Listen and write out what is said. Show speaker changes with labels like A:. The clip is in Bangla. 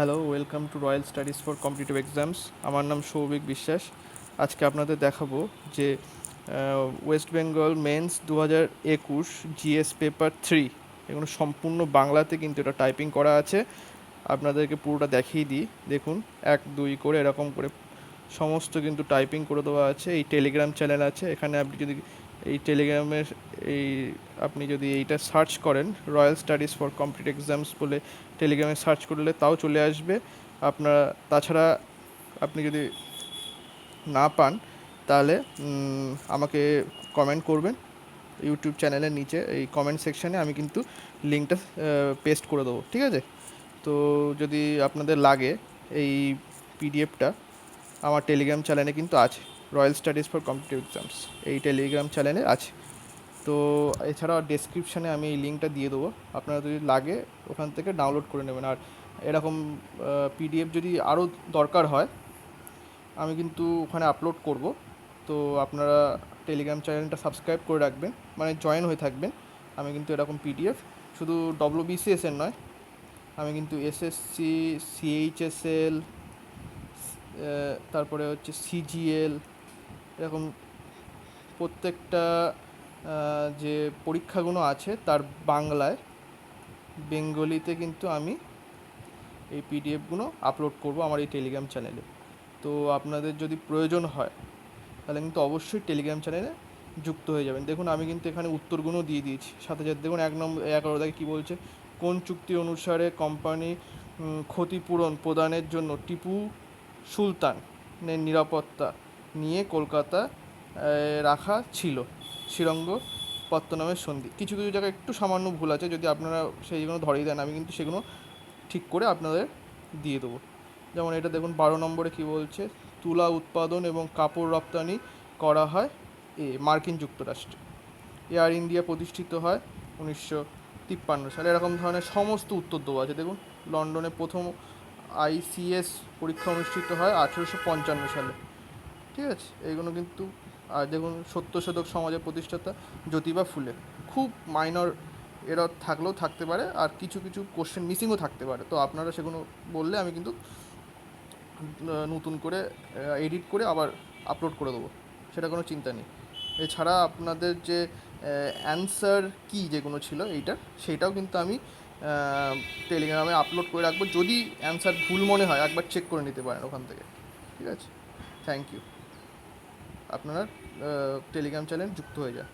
A: Hello welcome to royal studies for competitive exams আমার নাম সৌভিক বিশ্বাস। আজকে আপনাদের দেখাবো যে ওয়েস্ট বেঙ্গল মেন্স দু হাজার একুশ জিএস পেপার থ্রি এগুলো সম্পূর্ণ বাংলাতে কিন্তু এটা টাইপিং করা আছে। আপনাদেরকে পুরোটা দেখিয়ে দিই। দেখুন, এক, দুই করে এরকম করে সমস্ত কিন্তু টাইপিং করে দেওয়া আছে। এই টেলিগ্রাম চ্যানেল আছে। এখানে আপনি যদি এই টেলিগ্রামের এই আপনি যদি এইটা সার্চ করেন royal studies for competitive exams বলে টেলিগ্রামে সার্চ করলে তাও চলে আসবে। আপনারা, তাছাড়া আপনি যদি না পান, তাহলে আমাকে কমেন্ট করবেন ইউটিউব চ্যানেলের নিচে, এই কমেন্ট সেকশানে আমি কিন্তু লিঙ্কটা পেস্ট করে দেবো, ঠিক আছে? তো যদি আপনাদের লাগে এই পিডিএফটা আমার টেলিগ্রাম চ্যানেলে কিন্তু আছে। Royal studies for competitive exams এই টেলিগ্রাম চ্যানেলে আছে। তো এছাড়া ডেসক্রিপশানে আমি এই লিঙ্কটা দিয়ে দেবো। আপনারা যদি লাগে, ওখান থেকে ডাউনলোড করে নেবেন। আর এরকম পিডিএফ যদি আরও দরকার হয়, আমি কিন্তু ওখানে আপলোড করব। তো আপনারা টেলিগ্রাম চ্যানেলটা সাবস্ক্রাইব করে রাখবেন মানে জয়েন হয়ে থাকবেন। আমি কিন্তু এরকম পিডিএফ শুধু ডব্লিউবিসিএস এর নয়, আমি কিন্তু এসএসসি সিএইচএসএল তারপরে হচ্ছে সিজিএল এরকম প্রত্যেকটা যে পরীক্ষাগুলো আছে তার বাংলায় বেঙ্গলিতে কিন্তু আমি এই পিডিএফগুলো আপলোড করব আমার এই টেলিগ্রাম চ্যানেলে। তো আপনাদের যদি প্রয়োজন হয়, তাহলে কিন্তু অবশ্যই টেলিগ্রাম চ্যানেলে যুক্ত হয়ে যাবেন। দেখুন, আমি কিন্তু এখানে উত্তরগুলো দিয়ে দিয়েছি। সাথে সাথে দেখুন, এক নম্বর এগারো দাগে কী বলছে? কোন চুক্তি অনুসারে কোম্পানি ক্ষতিপূরণ প্রদানের জন্য টিপু সুলতানের নিরাপত্তা নিয়ে কলকাতা রাখা ছিল। শ্রীরঙ্গ, পত্তনামের সন্ধি। কিছু কিছু জায়গায় একটু সামান্য ভুল আছে, যদি আপনারা সেইগুলো ধরিয়ে দেন, আমি কিন্তু সেগুলো ঠিক করে আপনাদের দিয়ে দেবো। যেমন এটা দেখুন, বারো নম্বরে কী বলছে? তুলা উৎপাদন এবং কাপড় রপ্তানি করা হয় এ, মার্কিন যুক্তরাষ্ট্রে। এয়ার ইন্ডিয়া প্রতিষ্ঠিত হয় উনিশশো তিপ্পান্ন সালে। এরকম ধরনের সমস্ত উত্তর দেওয়া আছে। দেখুন, লন্ডনে প্রথম আইসিএস পরীক্ষা অনুষ্ঠিত হয় আঠেরোশো পঞ্চান্ন সালে। ঠিক আছে? এইগুলো কিন্তু, আর দেখুন সত্য শতক সমাজের প্রতিষ্ঠাতা জ্যোতিবা ফুলে। খুব মাইনর এরর থাকলেও থাকতে পারে, আর কিছু কিছু কোশ্চেন মিসিংও থাকতে পারে। তো আপনারা সেগুলো বললে আমি কিন্তু নতুন করে এডিট করে আবার আপলোড করে দেবো। সেটা কোনো চিন্তা নেই। এছাড়া আপনাদের যে অ্যান্সার কি যেগুলো ছিল এইটার সেটাও কিন্তু আমি টেলিগ্রামে আপলোড করে রাখব। যদি অ্যান্সার ভুল মনে হয়, একবার চেক করে নিতে পারেন ওখান থেকে। ঠিক আছে? থ্যাংক ইউ আপনারা টেলিগ্রাম চ্যানেল যুক্ত হয়ে যান